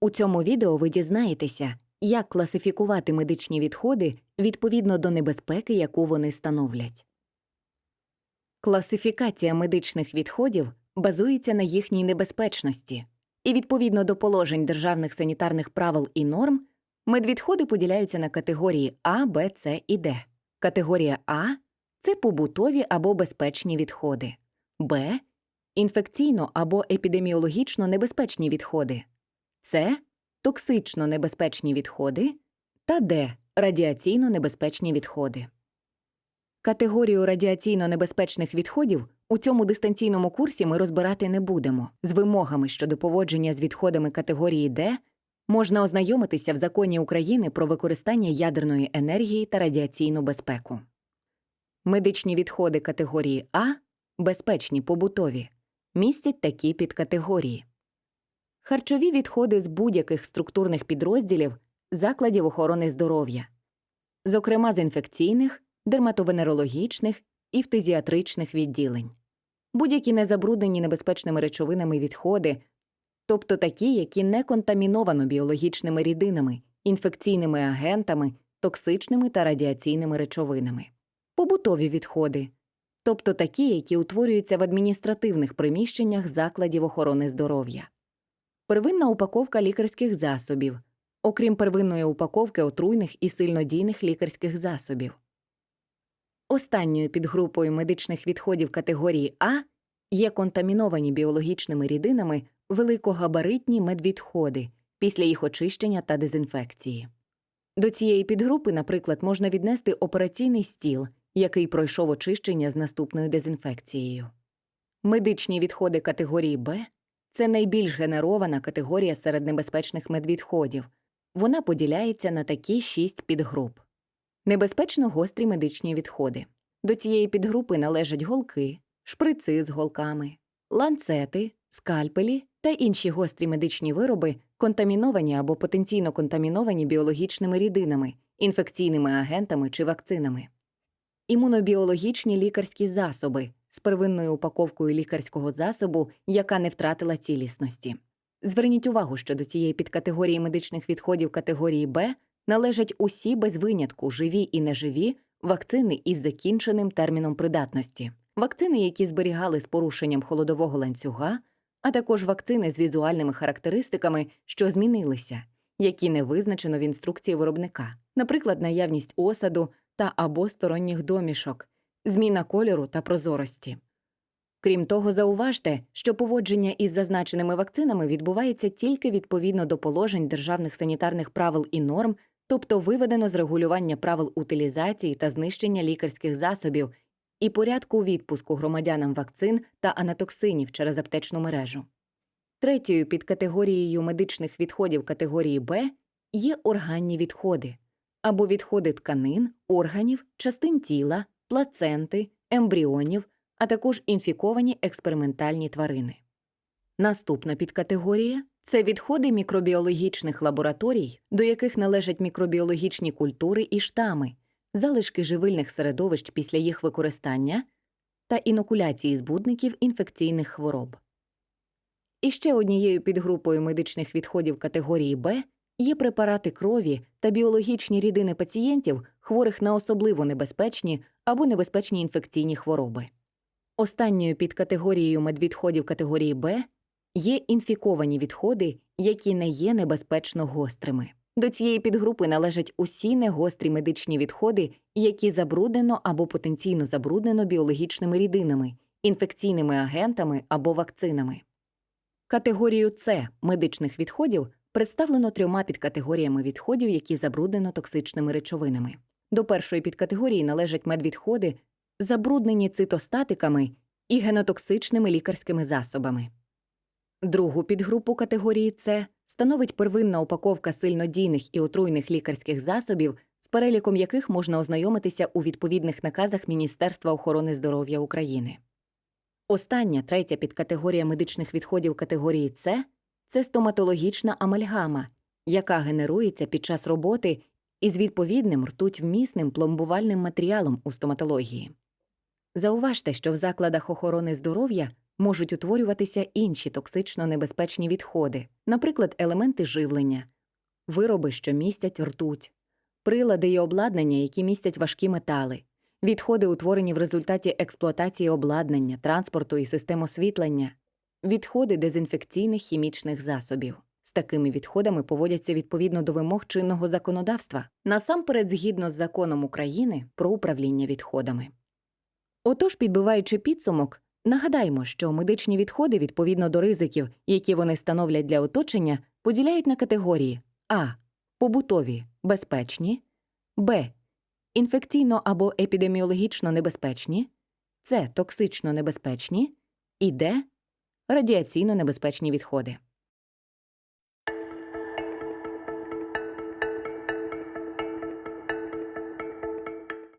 У цьому відео ви дізнаєтеся, як класифікувати медичні відходи відповідно до небезпеки, яку вони становлять. Класифікація медичних відходів базується на їхній небезпечності, і відповідно до положень державних санітарних правил і норм медвідходи поділяються на категорії А, Б, С і Д. Категорія А це побутові або безпечні відходи, Б інфекційно або епідеміологічно небезпечні відходи, С токсично небезпечні відходи та Д радіаційно небезпечні відходи. Категорію радіаційно небезпечних відходів у цьому дистанційному курсі ми розбирати не будемо. З вимогами щодо поводження з відходами категорії Д можна ознайомитися в законі України про використання ядерної енергії та радіаційну безпеку. Медичні відходи категорії А безпечні побутові містять такі підкатегорії. Харчові відходи з будь-яких структурних підрозділів закладів охорони здоров'я, зокрема з інфекційних, дерматовенерологічних і фтизіатричних відділень, будь-які незабруднені небезпечними речовинами відходи, тобто такі, які не контаміновано біологічними рідинами, інфекційними агентами, токсичними та радіаційними речовинами, побутові відходи, тобто такі, які утворюються в адміністративних приміщеннях закладів охорони здоров'я, первинна упаковка лікарських засобів, окрім первинної упаковки отруйних і сильнодійних лікарських засобів. Останньою підгрупою медичних відходів категорії А є контаміновані біологічними рідинами великогабаритні медвідходи після їх очищення та дезінфекції. До цієї підгрупи, наприклад, можна віднести операційний стіл, який пройшов очищення з наступною дезінфекцією. Медичні відходи категорії Б це найбільш генерована категорія серед небезпечних медвідходів. Вона поділяється на такі шість підгруп. Небезпечно гострі медичні відходи. До цієї підгрупи належать голки, шприци з голками, ланцети, скальпелі та інші гострі медичні вироби, контаміновані або потенційно контаміновані біологічними рідинами, інфекційними агентами чи вакцинами. Імунобіологічні лікарські засоби з первинною упаковкою лікарського засобу, яка не втратила цілісності. Зверніть увагу, що до цієї підкатегорії медичних відходів категорії Б належать усі без винятку живі і неживі вакцини із закінченим терміном придатності, вакцини, які зберігали з порушенням холодового ланцюга, а також вакцини з візуальними характеристиками, що змінилися, які не визначено в інструкції виробника, наприклад, наявність осаду та або сторонніх домішок, зміна кольору та прозорості. Крім того, зауважте, що поводження із зазначеними вакцинами відбувається тільки відповідно до положень державних санітарних правил і норм, тобто виведено з регулювання правил утилізації та знищення лікарських засобів і порядку відпуску громадянам вакцин та анатоксинів через аптечну мережу. Третьою підкатегорією медичних відходів категорії Б є органні відходи або відходи тканин, органів, частин тіла, плаценти, ембріонів, а також інфіковані експериментальні тварини. Наступна підкатегорія це відходи мікробіологічних лабораторій, до яких належать мікробіологічні культури і штами, залишки живильних середовищ після їх використання та інокуляції збудників інфекційних хвороб. І ще однією підгрупою медичних відходів категорії Б є препарати крові та біологічні рідини пацієнтів, хворих на особливо небезпечні або небезпечні інфекційні хвороби. Останньою підкатегорією медвідходів категорії Б є інфіковані відходи, які не є небезпечно гострими. До цієї підгрупи належать усі негострі медичні відходи, які забруднено або потенційно забруднено біологічними рідинами, інфекційними агентами або вакцинами. Категорію С медичних відходів представлено трьома підкатегоріями відходів, які забруднено токсичними речовинами. До першої підкатегорії належать медвідходи, забруднені цитостатиками і генотоксичними лікарськими засобами. Другу підгрупу категорії С становить первинна упаковка сильнодійних і отруйних лікарських засобів, з переліком яких можна ознайомитися у відповідних наказах Міністерства охорони здоров'я України. Остання третя підкатегорія медичних відходів категорії С це стоматологічна амальгама, яка генерується під час роботи із відповідним ртутьвмісним пломбувальним матеріалом у стоматології. Зауважте, що в закладах охорони здоров'я можуть утворюватися інші токсично небезпечні відходи, наприклад, елементи живлення, вироби, що містять ртуть, прилади і обладнання, які містять важкі метали, відходи, утворені в результаті експлуатації обладнання, транспорту і систем освітлення, відходи дезінфекційних хімічних засобів. З такими відходами поводяться відповідно до вимог чинного законодавства, насамперед згідно з законом України про управління відходами. Отож, підбиваючи підсумок, нагадаймо, що медичні відходи відповідно до ризиків, які вони становлять для оточення, поділяють на категорії А. Побутові безпечні, Б. Інфекційно або епідеміологічно небезпечні, С. Токсично небезпечні і Д. Радіаційно небезпечні відходи.